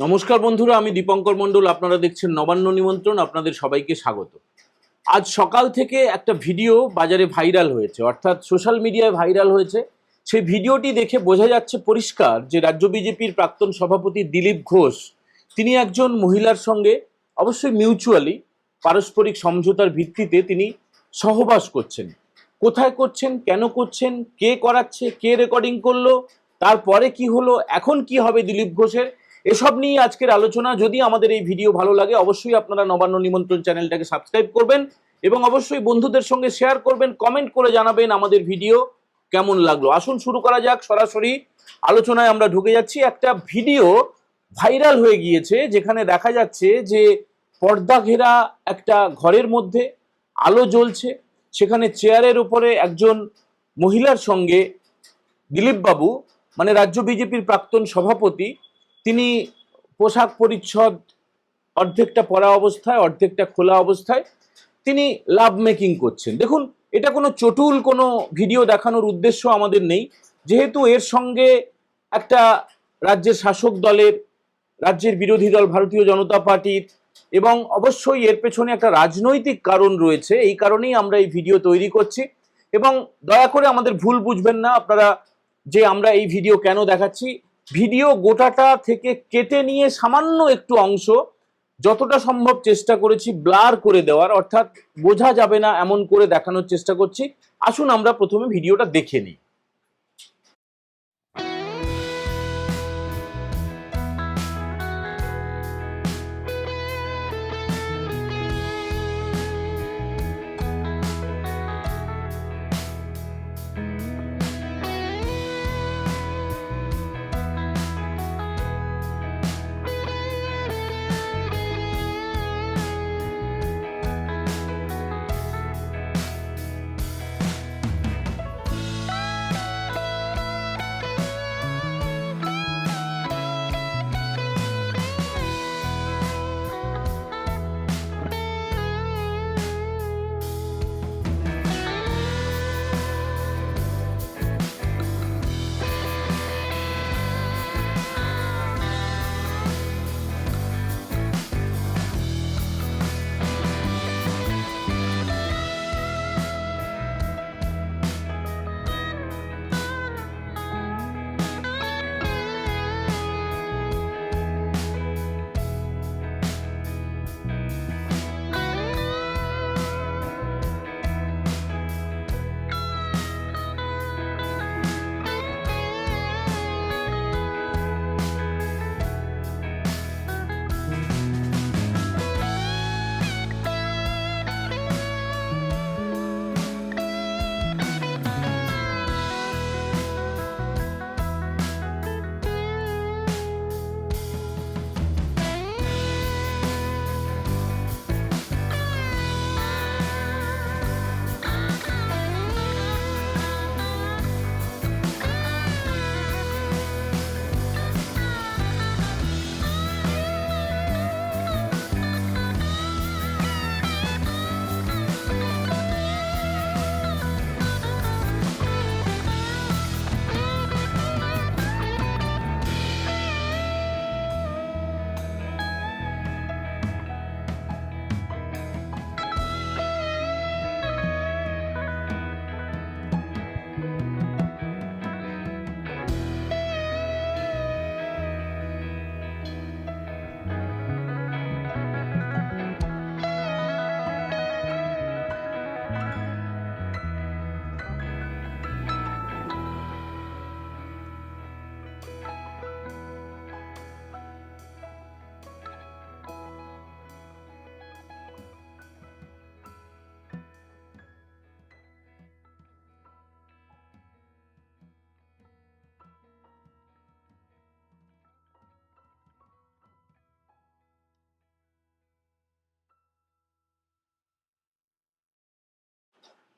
নমস্কার বন্ধুরা, আমি দীপঙ্কর মণ্ডল, আপনারা দেখছেন নবান্ন নিমন্ত্রণ, আপনাদের সবাইকে স্বাগত। আজ সকাল থেকে একটা ভিডিও বাজারে ভাইরাল হয়েছে, অর্থাৎ সোশ্যাল মিডিয়ায় ভাইরাল হয়েছে। সেই ভিডিওটি দেখে বোঝা যাচ্ছে পরিষ্কার যে রাজ্য বিজেপির প্রাক্তন সভাপতি দিলীপ ঘোষ, তিনি একজন মহিলার সঙ্গে অবশ্যই মিউচুয়ালি পারস্পরিক সমঝোতার ভিত্তিতে তিনি সহবাস করছেন। কোথায় করছেন, কেন করছেন, কে করাচ্ছে, কে রেকর্ডিং করল, তারপরে কি হলো, এখন কি হবে দিলীপ ঘোষের এসব নিয়ে আজকের আলোচনা। যদি আমাদের এই ভিডিও ভালো লাগে, অবশ্যই আপনারা নবান্ন নিমন্ত্রণ চ্যানেলটাকে সাবস্ক্রাইব করবেন এবং অবশ্যই বন্ধুদের সঙ্গে শেয়ার করবেন, কমেন্ট করে জানাবেন আমাদের ভিডিও কেমন লাগল। আসুন শুরু করা যাক সরাসরি। আলোচনায় আমরা ঢুকে যাচ্ছি। একটা ভিডিও ভাইরাল হয়ে গিয়েছে, যেখানে দেখা যাচ্ছে যে পর্দা ঘেরা একটা ঘরের মধ্যে আলো জ্বলছে। সেখানে চেয়ারের উপরে একজন মহিলার সঙ্গে দিলীপবাবু মানে রাজ্য বিজেপির প্রাক্তন সভাপতি তিনি পোশাক পরিচ্ছদ অর্ধেকটা পরা অবস্থায়, অর্ধেকটা খোলা অবস্থায় তিনি লাভ মেকিং করছেন। দেখুন, এটা কোনো চটুল, কোনো ভিডিও দেখানোর উদ্দেশ্য আমাদের নেই। যেহেতু এর সঙ্গে একটা রাজ্যের শাসক দলের, রাজ্যের বিরোধী দল, ভারতীয় জনতা পার্টির এবং অবশ্যই এর পেছনে একটা রাজনৈতিক কারণ রয়েছে, এই কারণেই আমরা এই ভিডিও তৈরি করছি। এবং দয়া করে আমাদের ভুল বুঝবেন না, আপনারা যে আমরা এই ভিডিও কেন দেখাচ্ছি ভিডিও গোটাটা থেকে কেটে নিয়ে সামান্য একটু অংশ যতটা সম্ভব চেষ্টা করেছি ব্লার করে দেওয়ার, অর্থাৎ বোঝা যাবে না এমন করে দেখানোর চেষ্টা করছি। আসুন আমরা প্রথমে ভিডিওটা দেখে নিই।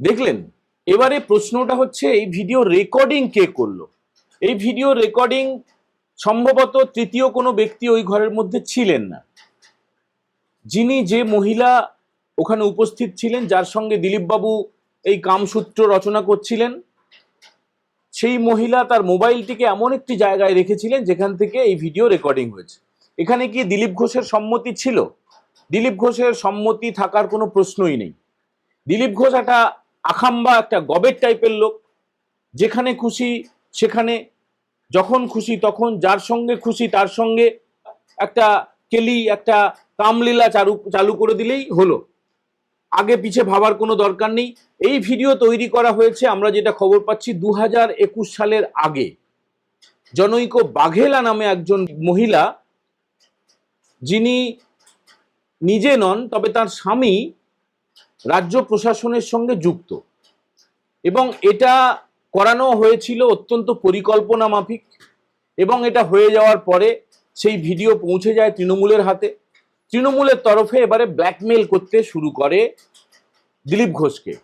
দেখলেন? এবারে প্রশ্নটা হচ্ছে, এই ভিডিও রেকর্ডিং কে করল? এই ভিডিও রেকর্ডিং সম্ভবত তৃতীয় কোনো ব্যক্তি ওই ঘরের মধ্যে ছিলেন না। যিনি যে মহিলা ওখানে উপস্থিত ছিলেন, যার সঙ্গে দিলীপবাবু এই কামসূত্র রচনা করছিলেন, সেই মহিলা তার মোবাইলটিকে এমন একটি জায়গায় রেখেছিলেন যেখান থেকে এই ভিডিও রেকর্ডিং হয়েছে। এখানে কি দিলীপ ঘোষের সম্মতি ছিল? দিলীপ ঘোষের সম্মতি থাকার কোনো প্রশ্নই নেই। দিলীপ ঘোষ একটা আখাম্বা একটা গবের টাইপের লোক। যেখানে খুশি, সেখানে যখন খুশি তখন যার সঙ্গে খুশি তার সঙ্গে একটা কেলি, একটা কামলীলা চালু চালু করে দিলেই হলো। আগে পিছে ভাবার কোনো দরকার নেই। এই ভিডিও তৈরি করা হয়েছে, আমরা যেটা খবর পাচ্ছি দু হাজার একুশ সালের আগে। জনৈক বাঘেলা নামে একজন মহিলা, যিনি নিজে নন, তবে তার স্বামী রাজ্য প্রশাসনের সঙ্গে যুক্ত। এবং এটা করানো হয়েছিল অত্যন্ত পরিকল্পনা মাফিক এবং এটা হয়ে যাওয়ার পরে সেই ভিডিও পৌঁছে যায় তৃণমূলের হাতে। তৃণমূলের তরফে এবারে ব্ল্যাকমেল করতে শুরু করে দিলীপ ঘোষকে।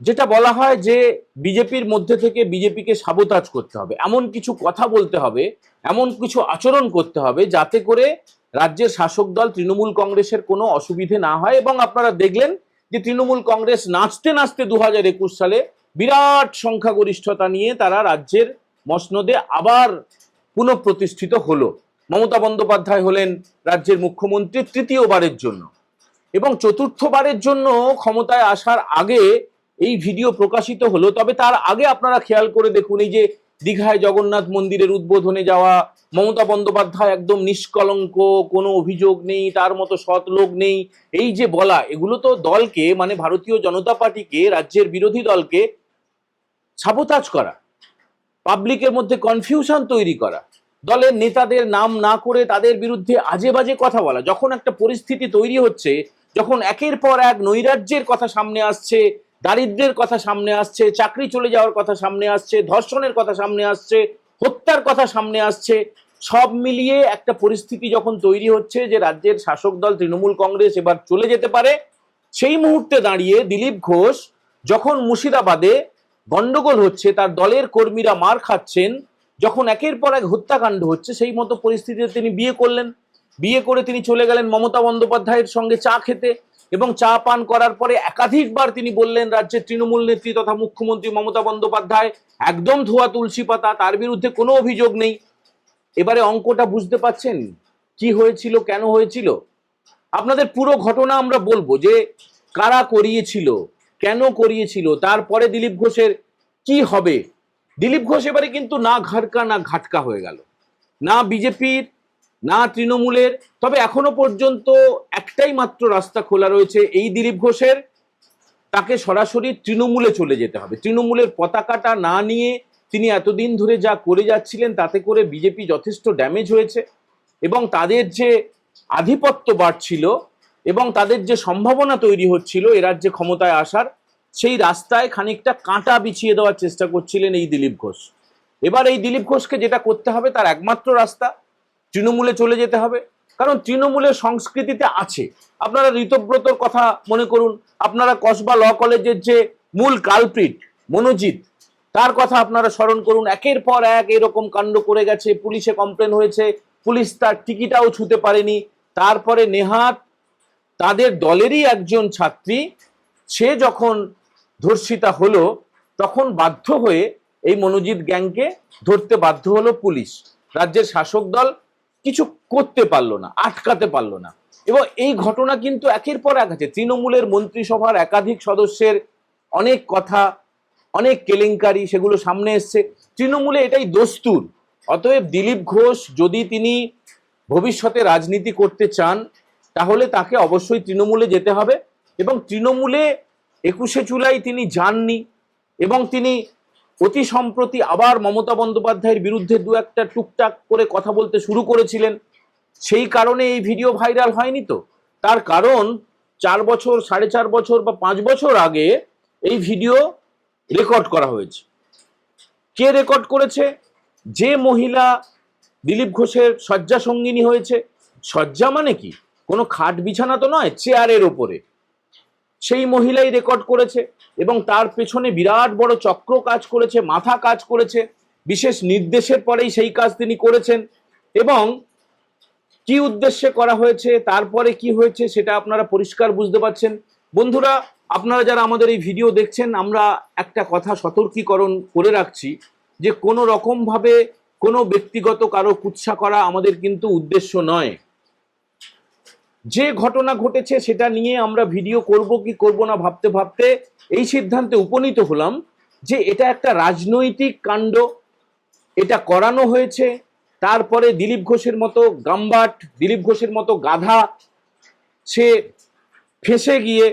যেটা বলা হয় যে বিজেপির মধ্যে থেকে বিজেপিকে সাবোতাজ করতে হবে। এমন কিছু কথা বলতে হবে, এমন কিছু আচরণ করতে হবে যাতে করে রাজ্যের শাসক দল তৃণমূল কংগ্রেসের কোনো অসুবিধে না হয় এবং আপনারা দেখলেন যে তৃণমূল কংগ্রেস নাচতে নাচতে দু একুশ সালে বিরাট সংখ্যাগরিষ্ঠতা নিয়ে তারা রাজ্যের মসনদে আবার পুনঃপ্রতিষ্ঠিত হলো। মমতা বন্দ্যোপাধ্যায় হলেন রাজ্যের মুখ্যমন্ত্রী তৃতীয়বারের জন্য এবং চতুর্থবারের জন্য ক্ষমতায় আসার আগে এই ভিডিও প্রকাশিত হলো। তবে তার আগে আপনারা খেয়াল করে দেখুন, এই যে দীঘায় জগন্নাথ মন্দিরের উদ্বোধনে যাওয়া, মমতা বন্দ্যোপাধ্যায় একদম নিষ্কলঙ্ক, কোনো অভিযোগ নেই, তার মতো সৎ লোক নেই, এই যে বলা, এগুলো তো দলকে মানে ভারতীয় জনতা পার্টিকে, রাজ্যের বিরোধী দলকে সাবোতাজ করা পাবলিকের মধ্যে কনফিউশন তৈরি করা, দলের নেতাদের নাম না করে তাদের বিরুদ্ধে আজে বাজে কথা বলা, যখন একটা পরিস্থিতি তৈরি হচ্ছে, যখন একের পর এক নৈরাজ্যের কথা সামনে আসছে দারিদ্র্যের কথা সামনে আসছে, চাকরি চলে যাওয়ার কথা সামনে আসছে, ধর্ষণের কথা সামনে আসছে, হত্যার কথা সামনে আসছে, সব মিলিয়ে একটা পরিস্থিতি যখন তৈরি হচ্ছে যে রাজ্যের শাসক দল তৃণমূল কংগ্রেস এবার চলে যেতে পারে, সেই মুহূর্তে দাঁড়িয়ে দিলীপ ঘোষ যখন মুর্শিদাবাদে গন্ডগোল হচ্ছে, তার দলের কর্মীরা মার খাচ্ছেন, যখন একের পর এক হত্যাকাণ্ড হচ্ছে, সেই মতো পরিস্থিতিতে তিনি বিয়ে করলেন। বিয়ে করে তিনি চলে গেলেন মমতা বন্দ্যোপাধ্যায়ের সঙ্গে চা খেতে। এবং চা পান করার পরে একাধিকবার তিনি বললেন, রাজ্যের তৃণমূল নেত্রী তথা মুখ্যমন্ত্রী মমতা বন্দ্যোপাধ্যায় একদম ধোয়া তুলসী পাতা, তার বিরুদ্ধে কোনো অভিযোগ নেই। এবারে অঙ্কটা বুঝতে পাচ্ছেন কি হয়েছিল, কেন হয়েছিল? আপনাদের পুরো ঘটনা আমরা বলব যে কারা করিয়েছিল, কেন করিয়েছিল, তারপরে দিলীপ ঘোষের কি হবে? দিলীপ ঘোষ এবারে কিন্তু না ঘাটকা না ঘাটকা হয়ে গেল। না বিজেপির না তৃণমূলের, তবে এখনও পর্যন্ত একটাই মাত্র রাস্তা খোলা রয়েছে এই দিলীপ ঘোষের। তাকে সরাসরি তৃণমূলে চলে যেতে হবে। তৃণমূলের পতাকাটা না নিয়ে তিনি এতদিন ধরে যা করে যাচ্ছিলেন, তাতে করে বিজেপি যথেষ্ট ড্যামেজ হয়েছে এবং তাদের যে আধিপত্য বাড়ছিল এবং তাদের যে সম্ভাবনা তৈরি হচ্ছিল এ রাজ্যে ক্ষমতায় আসার, সেই রাস্তায় খানিকটা কাঁটা বিছিয়ে দেওয়ার চেষ্টা করছিলেন এই দিলীপ ঘোষ। এবার এই দিলীপ ঘোষকে যেটা করতে হবে, তার একমাত্র রাস্তা তৃণমূলে চলে যেতে হবে। কারণ তৃণমূলের সংস্কৃতিতে আছে। আপনারা ঋতব্রতর কথা মনে করুন। আপনারা কসবা ল কলেজের যে মূল কালপ্রিট, মনোজিৎ, তার কথা আপনারা স্মরণ করুন। একের পর এক এরকম কাণ্ড করে গেছে। পুলিশে কমপ্লেন হয়েছে। পুলিশ তার টিকিটাও ছুতে পারেনি। তারপরে নেহাত তাদের দলেরই একজন ছাত্রী, সে যখন ধর্ষিতা হলো, তখন বাধ্য হয়ে এই মনোজিৎ গ্যাংকে ধরতে বাধ্য হলো পুলিশ। রাজ্যের শাসক দল কিছু করতে পারল না, আটকাতে পারল না। এবং এই ঘটনা কিন্তু একের পর এক আছে। তৃণমূলের মন্ত্রিসভার একাধিক সদস্যের অনেক কথা, অনেক কেলেঙ্কারি সেগুলো সামনে এসছে। তৃণমূলে এটাই দস্তুর। অতএব দিলীপ ঘোষ যদি তিনি ভবিষ্যতে রাজনীতি করতে চান, তাহলে তাকে অবশ্যই তৃণমূলে যেতে হবে। এবং তৃণমূলে একুশে জুলাই তিনি যাননি। এবং তিনি অতি সম্প্রতি আবার মমতা বন্দ্যোপাধ্যায়ের বিরুদ্ধে দু একটা টুকটাক করে কথা বলতে শুরু করেছিলেন। সেই কারণে এই ভিডিও ভাইরাল হয়নি তো? তার কারণ চার বছর, সাড়ে চার বছর বা পাঁচ বছর আগে এই ভিডিও রেকর্ড করা হয়েছে। কে রেকর্ড করেছে? যে মহিলা দিলীপ ঘোষের শয্যা সঙ্গিনী হয়েছে। শয্যা মানে কি? কোনো খাট বিছানা তো নয়, চেয়ারের ওপরে। সেই মহিলাই রেকর্ড করেছে এবং তার পেছনে বিরাট বড় চক্র কাজ করেছে, মাথা কাজ করেছে। বিশেষ নির্দেশের পরেই সেই কাজ তিনি করেছেন এবং কি উদ্দেশ্যে করা হয়েছে, তারপরে কি হয়েছে সেটা আপনারা পরিষ্কার বুঝতে পারছেন। বন্ধুরা, আপনারা যারা আমাদের এই ভিডিও দেখছেন, আমরা একটা কথা সতর্কীকরণ করে রাখছি যে কোনো রকমভাবে কোনো ব্যক্তিগত কারও কুৎসা করা আমাদের কিন্তু উদ্দেশ্য নয়। যে ঘটনা ঘটেছে সেটা নিয়ে আমরা ভিডিও করব কি করব না ভাবতে ভাবতে, এই সিদ্ধান্তে উপনীত হলাম যে এটা একটা রাজনৈতিক কাণ্ড। এটা করানো হয়েছে, তারপরে দিলীপ ঘোষের মতো গাম্বাট, দিলীপ ঘোষের মতো গাধা, সে ফেসে গিয়ে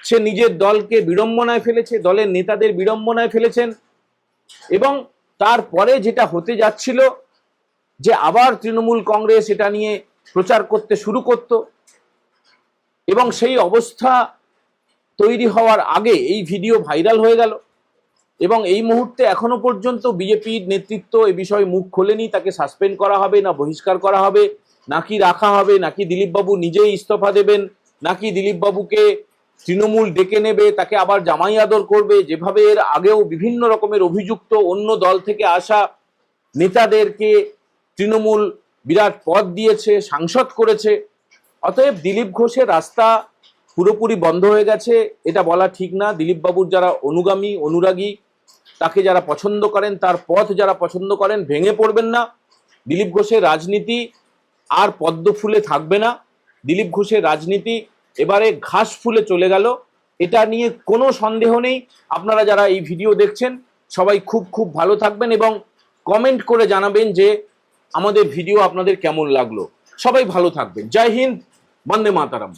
সে নিজের দলকে বিড়ম্বনায় ফেলেছে, দলের নেতাদের বিড়ম্বনায় ফেলেছেন এবং তারপরে যেটা হতে যাচ্ছিল যে আবার তৃণমূল কংগ্রেস এটা নিয়ে প্রচার করতে শুরু করত। এবং সেই অবস্থা তৈরি হওয়ার আগে এই ভিডিও ভাইরাল হয়ে গেল। এবং এই মুহূর্তে এখনও পর্যন্ত বিজেপির নেতৃত্ব এ বিষয়ে মুখ খোলেনি, তাকে সাসপেন্ড করা হবে, না বহিষ্কার করা হবে নাকি রাখা হবে নাকি দিলীপবাবু নিজেই ইস্তফা দেবেন নাকি দিলীপবাবুকে তৃণমূল ডেকে নেবে, তাকে আবার জামাই আদর করবে, যেভাবে এর আগেও বিভিন্ন রকমের অভিযুক্ত অন্য দল থেকে আসা নেতাদেরকে তৃণমূল বিরাট পদ দিয়েছে, সাংসদ করেছে। অতএব দিলীপ ঘোষের রাস্তা পুরোপুরি বন্ধ হয়ে গেছে, এটা বলা ঠিক না। দিলীপ বাবুর যারা অনুগামী, অনুরাগী, তাকে যারা পছন্দ করেন, তার পথ যারা পছন্দ করেন, ভেঙে পড়বেন না। দিলীপ ঘোষের রাজনীতি আর পদ্ম ফুলে থাকবে না। দিলীপ ঘোষের রাজনীতি এবারে ঘাস ফুলে চলে গেল। এটা নিয়ে কোনো সন্দেহ নেই। আপনারা যারা এই ভিডিও দেখছেন, সবাই খুব খুব ভালো থাকবেন এবং কমেন্ট করে জানাবেন যে আমাদের ভিডিও আপনাদের কেমন লাগল? সবাই ভালো থাকবেন। জয় হিন্দ বন্দে মাতারাম।